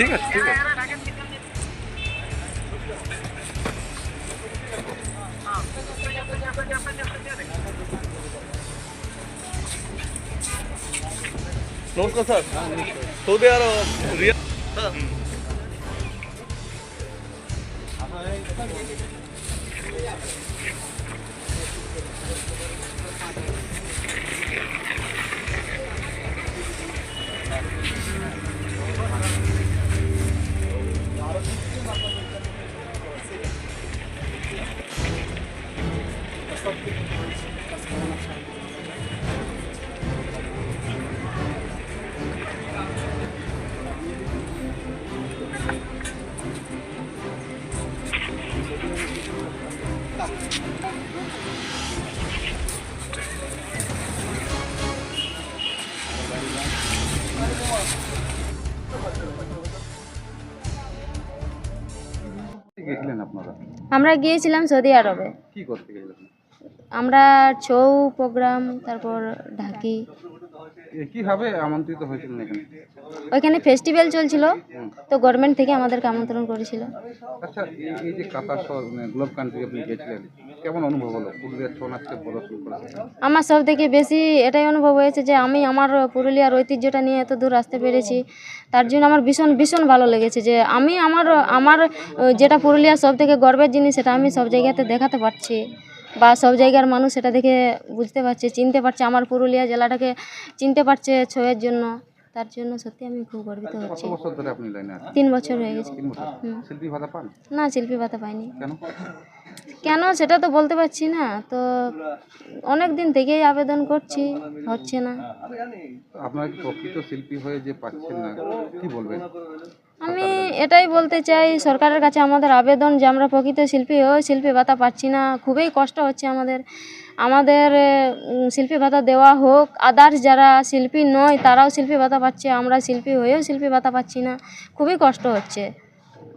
ठीक है ठीक है कर सर तो दे यार रियल আপনারা? আমরা গিয়েছিলাম সৌদি আরবে। কি করতে গেছিলেন? আমরা ছৌ প্রোগ্রাম তারপর ঢাকি। কীভাবে আমন্ত্রিত হয়েছিলেন এখানে? ওইখানে ফেস্টিভ্যাল চলছিল তো গভর্নমেন্ট থেকে আমাদেরকে আমন্ত্রণ করেছিল। আচ্ছা এই- যে কাতার মানে গ্লোব কান্ট্রি আপনি গেছিলেন কেমন অনুভব হলো? পুরুলিয়ার ছৌ নাচকে প্রদর্শন আমার সব থেকে বেশি এটাই অনুভব হয়েছে যে আমি আমার পুরুলিয়ার ঐতিহ্যটা নিয়ে এত দূর আসতে পেরেছি। তার জন্য আমার ভীষণ ভীষণ ভালো লেগেছে যে আমি আমার আমার যেটা পুরুলিয়ার সব থেকে গর্বের জিনিস সেটা আমি সব জায়গাতে দেখাতে পারছি। বা সব জায়গার মানুষ সেটা দেখে বুঝতে পারছে চিনতে পারছে আমার পুরুলিয়া জেলাটাকে চিনতে পারছে ছয়ের জন্য। তার জন্য সত্যি আমি খুব গর্বিত হচ্ছি। তিন বছর হয়ে গেছে। না শিল্পী ভাতা পাইনি। কেন? সেটা তো বলতে পারছি না। তো অনেক দিন থেকেই আবেদন করছি হচ্ছে না। আপনারা প্রকৃত শিল্পী হয়ে যে পাচ্ছেন না কি বলবেন? আমি এটাই বলতে চাই সরকারের কাছে আমাদের আবেদন যে আমরা প্রকৃত শিল্পী হয়ে শিল্পী ভাতা পাচ্ছি না। খুবই কষ্ট হচ্ছে আমাদের। আমাদের শিল্পী ভাতা দেওয়া হোক আদার্স যারা শিল্পী নয় তারাও শিল্পী ভাতা পাচ্ছে আমরা শিল্পী হয়েও শিল্পী ভাতা পাচ্ছি না। খুবই কষ্ট হচ্ছে।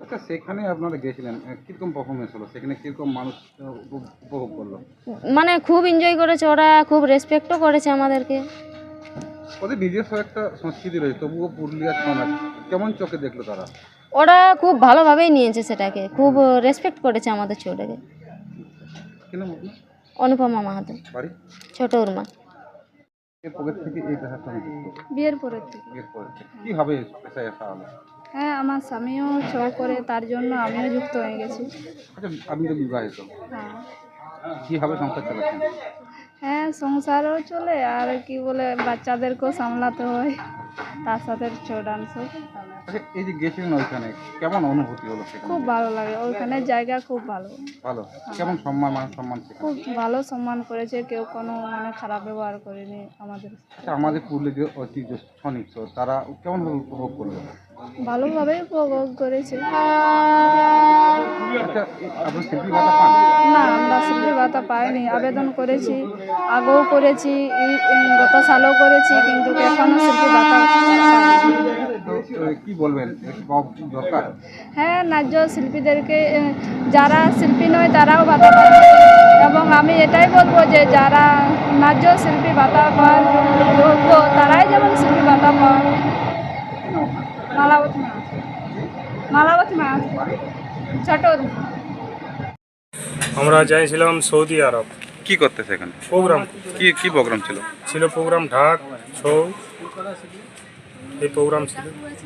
আচ্ছা সেখানে আপনারা গেছিলেন কীরকম পারফরমেন্স হলো? সেখানে কীরকম মানুষ উপভোগ করল? মানে খুব এনজয় করেছে ওরা খুব রেসপেক্টও করেছে আমাদেরকে। ওদের নিজস্ব একটা সংস্কৃতি রয়েছে তবুও পুরুলিয়ার কেমন চোখে দেখল তারা? ওরা খুব ভালোভাবেই নিয়েছে সেটাকে খুব রেসপেক্ট করেছে আমাদের ছোটাকে আপনার? অনুপমা মাহাতো। বাড়ি? ছোট উর্মা। এর থেকে এই পেশার সঙ্গে যুক্ত? বিয়ের পরের থেকে। এর পরে কীভাবে পেশায় আসা হলো হ্যাঁ আমার স্বামীও ছৌ করে তার জন্য আমিও যুক্ত হয়ে গেছি। আচ্ছা আপনি তো বিবাহিত। হ্যাঁ। কীভাবে সংসার চালাচ্ছেন হ্যাঁ সংসারও চলে আর কি বলে বাচ্চাদেরকেও সামলাতে হয়। তার সাথে ছৌ ডান্স আচ্ছা এই যে গেছিলেন ওইখানে কেমন অনুভূতি হলো সেখানে? খুব ভালো লাগে ওইখানে জায়গা খুব ভালো। ভালো। কেমন সম্মান মান সম্মান সেখানে? খুব ভালো সম্মান করেছে কেউ কোনো মানে খারাপ ব্যবহার করেনি আমাদের। আচ্ছা আমাদের পুরুলিয়ার যে ঐতিহ্য সনিক তারা কেমন উপভোগ করল? ভালোভাবেই উপভোগ করেছে। আচ্ছা না আমরা শিল্পী ভাতা পাইনি। আবেদন করেছি আগেও করেছি গত সালও করেছি কিন্তু এখনও শিল্পী ভাতা কি বলবেন? দরকার? হ্যাঁ ন্যায্য শিল্পীদেরকে যারা শিল্পী নয় তারাও ভাতা পাবে এবং আমি এটাই বলব যে যারা ন্যায্য শিল্পী ভাতা পান যোগ্য তারাই যেমন শিল্পী ভাতা পান মালাবতী মালাবতী আমরা যাইছিলাম সৌদি আরব। কি করতে সেখানে প্রোগ্রাম। কি কি প্রোগ্রাম ছিল? ছিল প্রোগ্রাম ঢাক ছৌ। এই প্রোগ্রাম ছিল।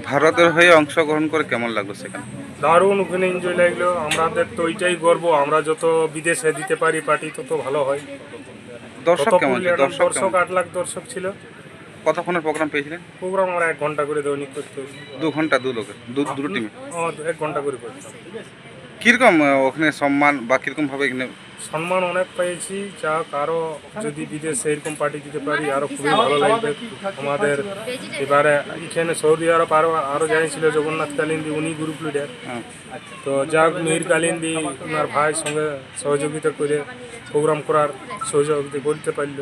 ভারতের হয়ে অংশগ্রহণ করে কেমন লাগল সেখানে? দারুণ ওখানে এনজয় লাগল। আমাদের তো ওইটাই গর্ব আমরা যত বিদেশে দিতে পারি পার্টি তত ভালো হয়। দর্শক কেমন দর্শক দর্শক আট লাখ দর্শক ছিল। কতক্ষণের প্রোগ্রাম পেয়েছিলেন? প্রোগ্রাম আমরা এক ঘণ্টা করে দৈনিক করতে দু ঘণ্টা দু লোকের দু দুটো টিমে এক ঘণ্টা করে করতাম। কীরকম ওখানে সম্মান বা কীরকমভাবে এখানে সম্মান অনেক পেয়েছি যা আরও যদি বিদেশে এরকম পার্টি দিতে পারি আরও খুবই ভালো লাগবে। আমাদের এবারে এখানে সৌদি আরব আরও আরও জানিয়েছিল জগন্নাথ কালিন্দি উনি গ্রুপ লিডার হ্যাঁ, তো যাক মিহির কালিন্দি ওনার ভাইয়ের সঙ্গে সহযোগিতা করে প্রোগ্রাম করার সহযোগিতা করতে পারল।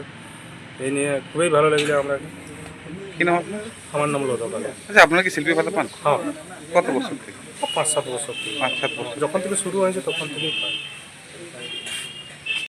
এই নিয়ে খুবই ভালো লাগল আমরা কি নাম আপনার? আমার নাম লতা পাল। আচ্ছা আপনারা কি শিল্পী ভাতা পান? হ্যাঁ। কত বছর থেকে? পাঁচ সাত বছর থেকে। পাঁচ সাত বছর। যখন থেকে শুরু হয়েছে তখন থেকেই পাই।